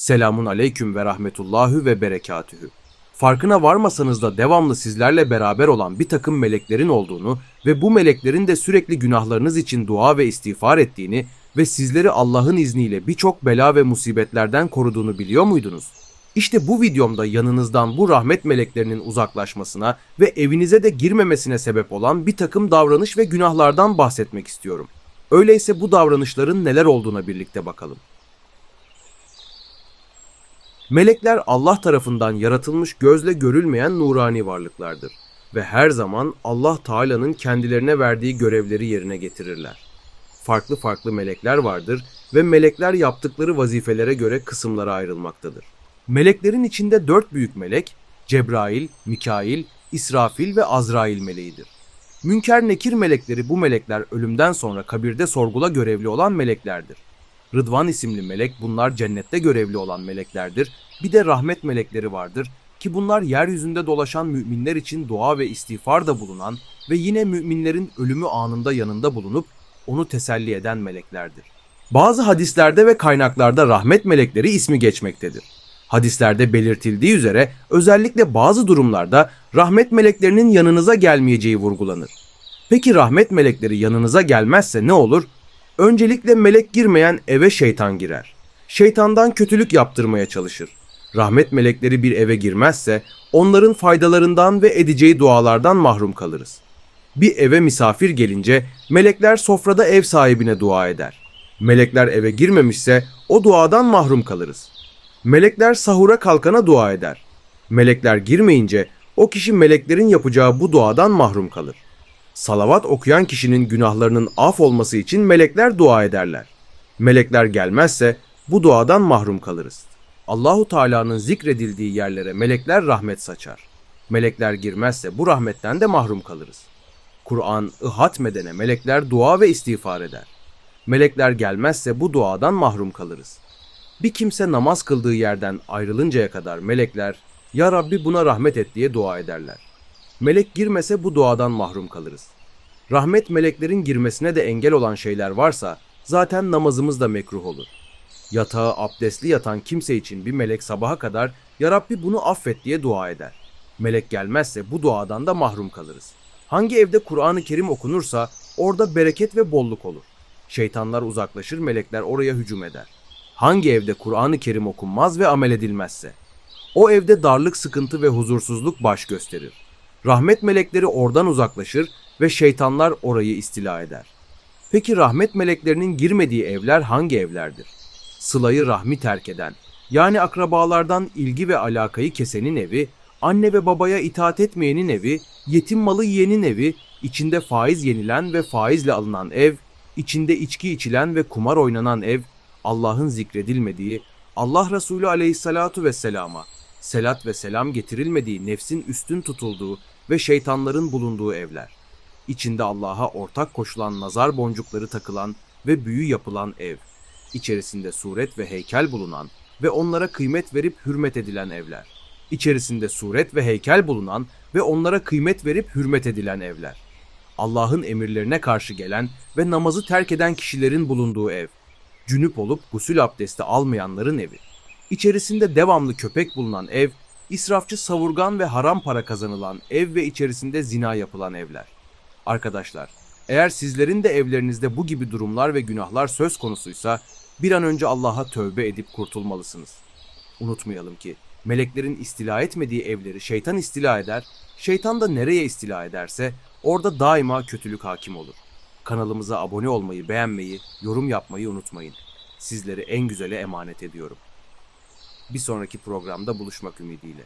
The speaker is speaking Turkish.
Selamun aleyküm ve rahmetullahü ve berekatühü. Farkına varmasanız da devamlı sizlerle beraber olan bir takım meleklerin olduğunu ve bu meleklerin de sürekli günahlarınız için dua ve istiğfar ettiğini ve sizleri Allah'ın izniyle birçok bela ve musibetlerden koruduğunu biliyor muydunuz? İşte bu videomda yanınızdan bu rahmet meleklerinin uzaklaşmasına ve evinize de girmemesine sebep olan bir takım davranış ve günahlardan bahsetmek istiyorum. Öyleyse bu davranışların neler olduğuna birlikte bakalım. Melekler Allah tarafından yaratılmış gözle görülmeyen nurani varlıklardır ve her zaman Allah Teala'nın kendilerine verdiği görevleri yerine getirirler. Farklı farklı melekler vardır ve melekler yaptıkları vazifelere göre kısımlara ayrılmaktadır. Meleklerin içinde dört büyük melek, Cebrail, Mikail, İsrafil ve Azrail meleğidir. Münker nekir melekleri bu melekler ölümden sonra kabirde sorgula görevli olan meleklerdir. Rıdvan isimli melek bunlar cennette görevli olan meleklerdir. Bir de rahmet melekleri vardır ki bunlar yeryüzünde dolaşan müminler için dua ve istiğfarda bulunan ve yine müminlerin ölümü anında yanında bulunup onu teselli eden meleklerdir. Bazı hadislerde ve kaynaklarda rahmet melekleri ismi geçmektedir. Hadislerde belirtildiği üzere özellikle bazı durumlarda rahmet meleklerinin yanınıza gelmeyeceği vurgulanır. Peki rahmet melekleri yanınıza gelmezse ne olur? Öncelikle melek girmeyen eve şeytan girer. Şeytandan kötülük yaptırmaya çalışır. Rahmet melekleri bir eve girmezse onların faydalarından ve edeceği dualardan mahrum kalırız. Bir eve misafir gelince melekler sofrada ev sahibine dua eder. Melekler eve girmemişse o duadan mahrum kalırız. Melekler sahura kalkana dua eder. Melekler girmeyince o kişi meleklerin yapacağı bu duadan mahrum kalır. Salavat okuyan kişinin günahlarının af olması için melekler dua ederler. Melekler gelmezse bu duadan mahrum kalırız. Allahu Teala'nın zikredildiği yerlere melekler rahmet saçar. Melekler girmezse bu rahmetten de mahrum kalırız. Kur'an ihatmedene melekler dua ve istiğfar eder. Melekler gelmezse bu duadan mahrum kalırız. Bir kimse namaz kıldığı yerden ayrılıncaya kadar melekler Ya Rabbi buna rahmet et diye dua ederler. Melek girmese bu duadan mahrum kalırız. Rahmet meleklerin girmesine de engel olan şeyler varsa zaten namazımız da mekruh olur. Yatağa abdestli yatan kimse için bir melek sabaha kadar Ya Rabbi bunu affet diye dua eder. Melek gelmezse bu duadan da mahrum kalırız. Hangi evde Kur'an-ı Kerim okunursa orada bereket ve bolluk olur. Şeytanlar uzaklaşır, melekler oraya hücum eder. Hangi evde Kur'an-ı Kerim okunmaz ve amel edilmezse o evde darlık, sıkıntı ve huzursuzluk baş gösterir. Rahmet melekleri oradan uzaklaşır ve şeytanlar orayı istila eder. Peki rahmet meleklerinin girmediği evler hangi evlerdir? Sılayı rahmi terk eden, yani akrabalardan ilgi ve alakayı kesenin evi, anne ve babaya itaat etmeyenin evi, yetim malı yiyenin evi, içinde faiz yenilen ve faizle alınan ev, içinde içki içilen ve kumar oynanan ev, Allah'ın zikredilmediği, Allah Resulü aleyhissalatu vesselama, selat ve selam getirilmediği nefsin üstün tutulduğu ve şeytanların bulunduğu evler. İçinde Allah'a ortak koşulan nazar boncukları takılan ve büyü yapılan ev. İçerisinde suret ve heykel bulunan ve onlara kıymet verip hürmet edilen evler. İçerisinde suret ve heykel bulunan ve onlara kıymet verip hürmet edilen evler. Allah'ın emirlerine karşı gelen ve namazı terk eden kişilerin bulunduğu ev. Cünüp olup gusül abdesti almayanların evi. İçerisinde devamlı köpek bulunan ev, israfçı savurgan ve haram para kazanılan ev ve içerisinde zina yapılan evler. Arkadaşlar, eğer sizlerin de evlerinizde bu gibi durumlar ve günahlar söz konusuysa bir an önce Allah'a tövbe edip kurtulmalısınız. Unutmayalım ki meleklerin istila etmediği evleri şeytan istila eder, şeytan da nereye istila ederse orada daima kötülük hakim olur. Kanalımıza abone olmayı, beğenmeyi, yorum yapmayı unutmayın. Sizleri en güzele emanet ediyorum. Bir sonraki programda buluşmak ümidiyle.